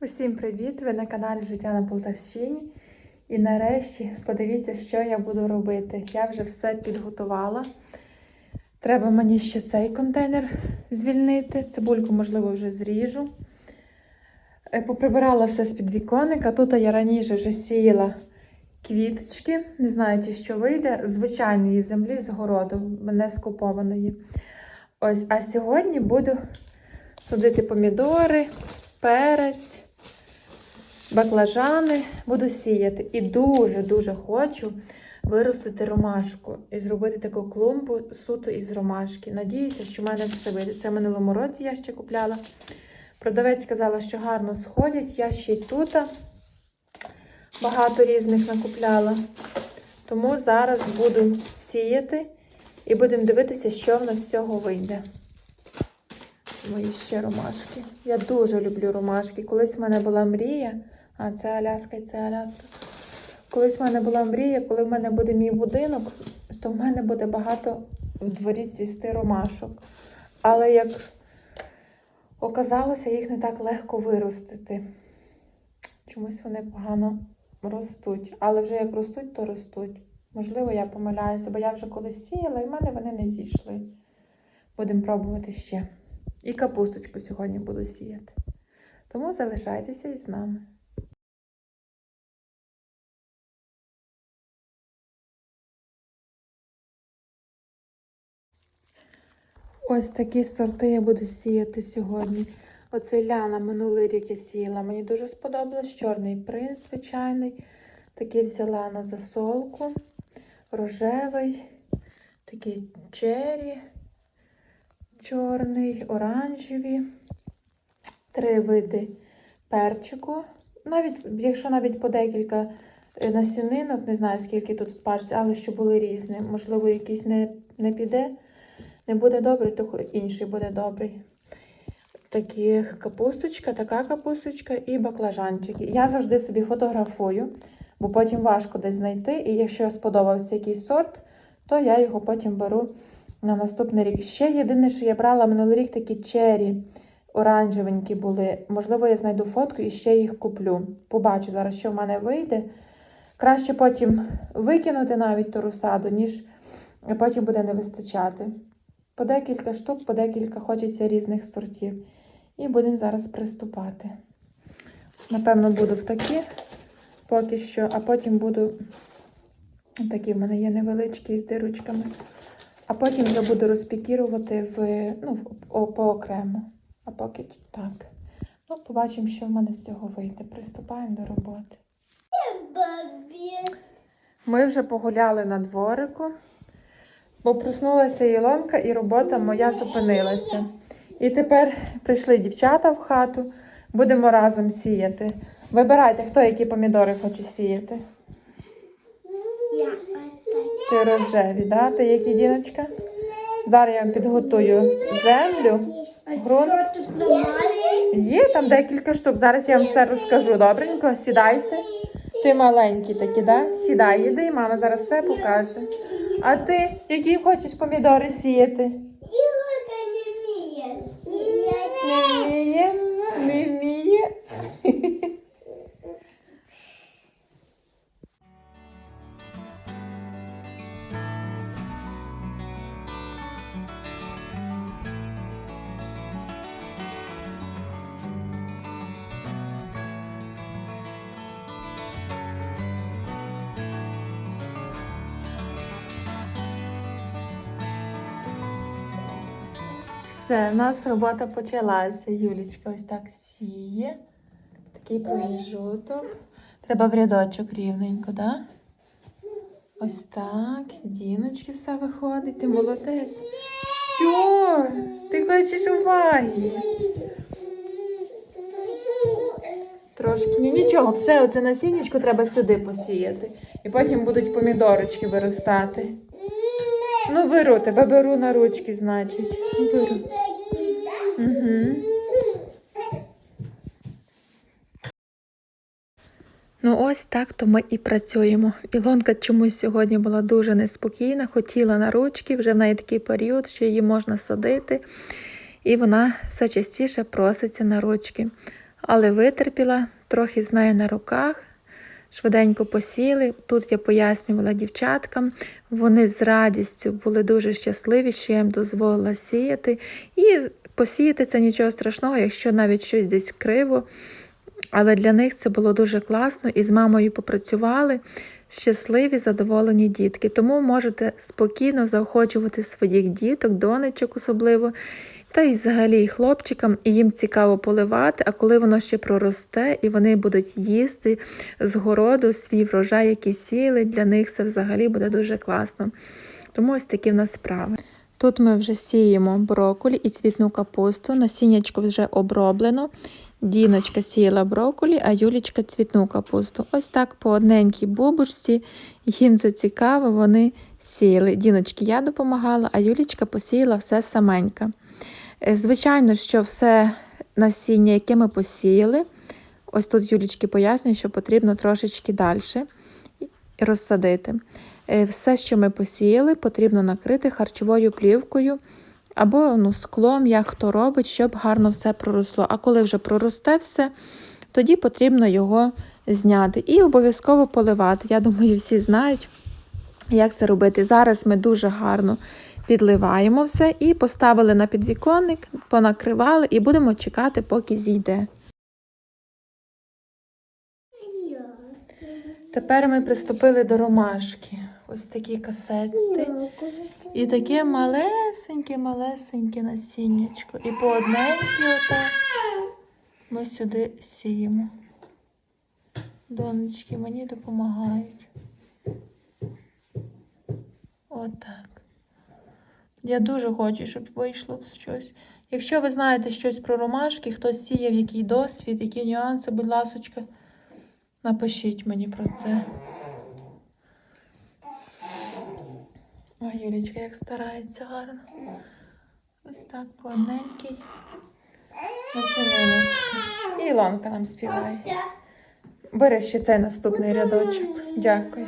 Усім привіт! Ви на каналі Життя на Полтавщині. І нарешті подивіться, що я буду робити. Я вже все підготувала. Треба мені ще цей контейнер звільнити. Цибульку, можливо, вже зріжу. Е, Поприбирала все з підвіконника. Тут я раніше вже сіяла квіточки. Не знаю, чи що вийде. Звичайної землі з городу, не скупованої. Ось, а сьогодні буду садити помідори, перець баклажани буду сіяти. І дуже-дуже хочу виростити ромашку і зробити таку клумбу суто із ромашки. Надіюся, що в мене все вийде. Це в минулому році я ще купляла. Продавець сказала, що гарно сходять. Я ще й тут багато різних накупляла. Тому зараз буду сіяти і будемо дивитися, що в нас з цього вийде. Мої ще ромашки. Я дуже люблю ромашки. Колись в мене була мрія. А, це Аляска і це Аляска. Колись в мене була мрія, коли в мене буде мій будинок, то в мене буде багато в дворі цвісти ромашок. Але як оказалося, їх не так легко виростити. Чомусь вони погано ростуть. Але вже як ростуть, то ростуть. Можливо, я помиляюся, бо я вже колись сіяла, і в мене вони не зійшли. Будемо пробувати ще. І капусточку сьогодні буду сіяти. Тому залишайтеся із нами. Ось такі сорти я буду сіяти сьогодні. Оцей ляна минулий рік я сіяла. Мені дуже сподобалось. Чорний принц звичайний. Такий взяла на засолку. Рожевий, такий чері, чорний, оранжеві. Три види перчику. Навіть, якщо навіть по декілька е, насінинок, не знаю, скільки тут в пачці, але що були різні. Можливо, якийсь не, не піде, не буде добрий, то інший буде добрий. Такі капусточка, така капусточка і баклажанчики. Я завжди собі фотографую, бо потім важко десь знайти. І якщо сподобався якийсь сорт, то я його потім беру на наступний рік. Ще єдине, що я брала минулий рік такі чері оранжевенькі були. Можливо, я знайду фотку і ще їх куплю. Побачу зараз, що в мене вийде. Краще потім викинути навіть ту розсаду, ніж потім буде не вистачати. По декілька штук, по декілька хочеться різних сортів. І будемо зараз приступати. Напевно, буду в такі поки що, а потім буду. Такі в мене є невеличкі з дирочками. А потім вже буду розпікірувати в, ну, в, о, поокремо. А поки так. Ну, побачимо, що в мене з цього вийде. Приступаємо до роботи. Ми вже погуляли на дворику, бо проснулася Ілонка і робота моя зупинилася. І тепер прийшли дівчата в хату, будемо разом сіяти. Вибирайте, хто які помідори хоче сіяти. Я Ти рожеві, да? Ти які діночка? Зараз я вам підготую землю. Немає? Є там декілька штук. Зараз я вам все розкажу. Добренько, сідайте. Ти маленький такі, да? Сідай, іди, і мама зараз все покаже. А ти які хочеш помідори сіяти? Ігорка не вміє. Не вміє, Все, в нас робота почалася. Юлічка ось так сіє. Такий проміжуток. Треба в рядочок рівненько, да? Ось так. Діночки все виходить. Ти молодець. Що? Ти хочеш уваги? Трошки. Ні, нічого, все, оце насіннячко треба сюди посіяти. І потім будуть помідорочки виростати. Ну, беру, тебе беру на ручки, значить. Беру. Угу. Ну, ось так то ми і працюємо. Ілонка чомусь сьогодні була дуже неспокійна, хотіла на ручки, вже в неї такий період, що її можна садити, і вона все частіше проситься на ручки. Але витерпіла, трохи знає на руках. Швиденько посіли. Тут я пояснювала дівчаткам. Вони з радістю були дуже щасливі, що я їм дозволила сіяти. І посіяти це нічого страшного, якщо навіть щось десь криво. Але для них це було дуже класно, і з мамою попрацювали щасливі, задоволені дітки. Тому можете спокійно заохочувати своїх діток, донечок особливо, та й взагалі хлопчикам, і їм цікаво поливати. А коли воно ще проросте, і вони будуть їсти з городу свій врожай, який сіяли, для них це взагалі буде дуже класно. Тому ось такі в нас справи. Тут ми вже сіємо брокколі і цвітну капусту. Насіннячко вже оброблено. Діночка сіяла брокколі, а Юлічка цвітну капусту. Ось так по одненькій бубушці. Їм це цікаво, вони сіяли. Діночки я допомагала, а Юлічка посіяла все саменька. Е, Звичайно, що все насіння, яке ми посіяли, ось тут Юлічки пояснює, що потрібно трошечки далі розсадити. Е, Все, що ми посіяли, потрібно накрити харчовою плівкою або ну, склом, як хто робить, щоб гарно все проросло. А коли вже проросте все, тоді потрібно його зняти і обов'язково поливати. Я думаю, всі знають, як це робити. Зараз ми дуже гарно підливаємо все і поставили на підвіконник, понакривали і будемо чекати, поки зійде. Тепер ми приступили до ромашки. Ось такі касети. І таке малесеньке, малесеньке насіннячко. І по одненькі отак ми сюди сіємо. Донечки мені допомагають. Отак. Я дуже хочу, щоб вийшло щось. Якщо ви знаєте щось про ромашки, хтось сіяв, який досвід, які нюанси, будь ласочка, напишіть мені про це. Юлічка, як старається гарно. Ось так по І Ілонка нам співає. Бери ще цей наступний рядочок. Дякую.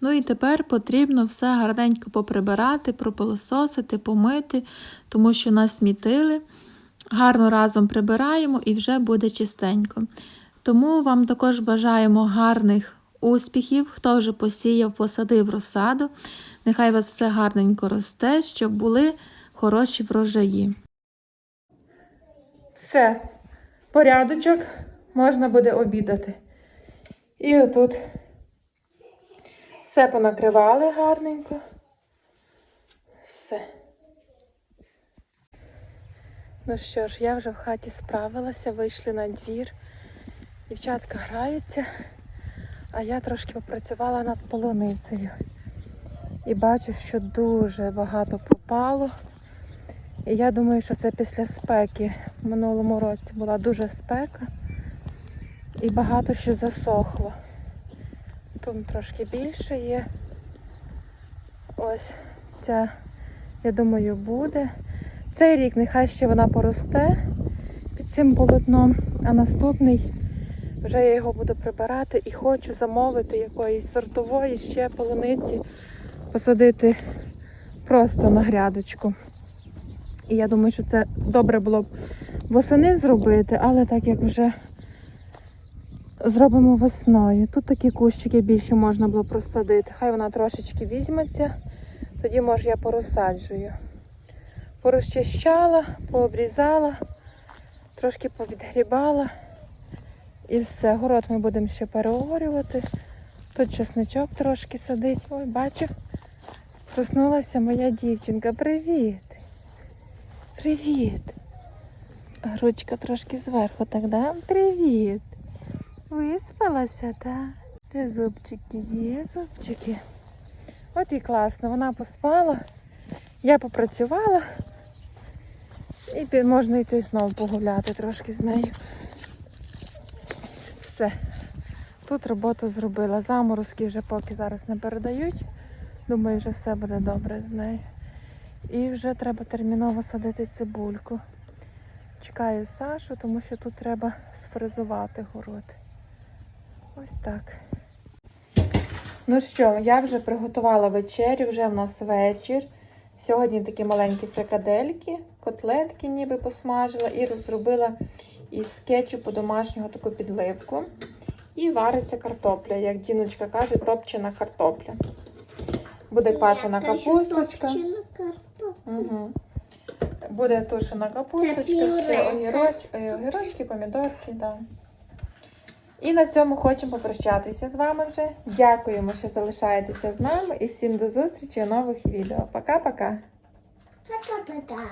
Ну і тепер потрібно все гарненько поприбирати, пропилососити, помити, тому що нас смітили. Гарно разом прибираємо і вже буде чистенько. Тому вам також бажаємо гарних успіхів, хто вже посіяв, посадив розсаду. Нехай вас все гарненько росте, щоб були хороші врожаї. Все, порядочок, можна буде обідати. І отут все понакривали гарненько. Все. Ну що ж, я вже в хаті справилася, вийшли на двір. Дівчатка граються, а я трошки попрацювала над полуницею. І бачу, що дуже багато пропало. І я думаю, що це після спеки. В минулому році була дуже спека і багато що засохло. Тут трошки більше є. Ось ця, я думаю, буде. Цей рік нехай ще вона поросте під цим полотном, а наступний вже я його буду прибирати і хочу замовити якоїсь сортової ще полуниці, посадити просто на грядочку. І я думаю, що це добре було б восени зробити, але так як вже зробимо весною. Тут такі кущики більше можна було просадити. Хай вона трошечки візьметься, тоді може я порозсаджую. Порозчищала, пообрізала, трошки повідгрібала. І все, город ми будемо ще переорювати. Тут чесничок трошки садить. Ой, бачу. Проснулася моя дівчинка. Привіт. Привіт. Ручка трошки зверху так, да? Привіт. Виспалася, так? Де зубчики є, зубчики. От і класно, вона поспала, я попрацювала. І можна йти знову погуляти трошки з нею. Все. Тут роботу зробила. Заморозки вже поки зараз не передають. Думаю, вже все буде добре з нею. І вже треба терміново садити цибульку. Чекаю Сашу, тому що тут треба сфрезувати город. Ось так. Ну що, я вже приготувала вечерю, вже в нас вечір. Сьогодні такі маленькі фрикадельки, котлетки ніби посмажила і розробила із кетчупу домашнього таку підливку. І вариться картопля, як діночка каже, топчена картопля. Буде квашена капусточка. Угу. Буде тушена капусточка, ще огіроч, е, огірочки, помідорки. Да. І на цьому хочемо попрощатися з вами вже. Дякуємо, що залишаєтеся з нами і всім до зустрічі у нових відео. Пока-пока! Пока-пока.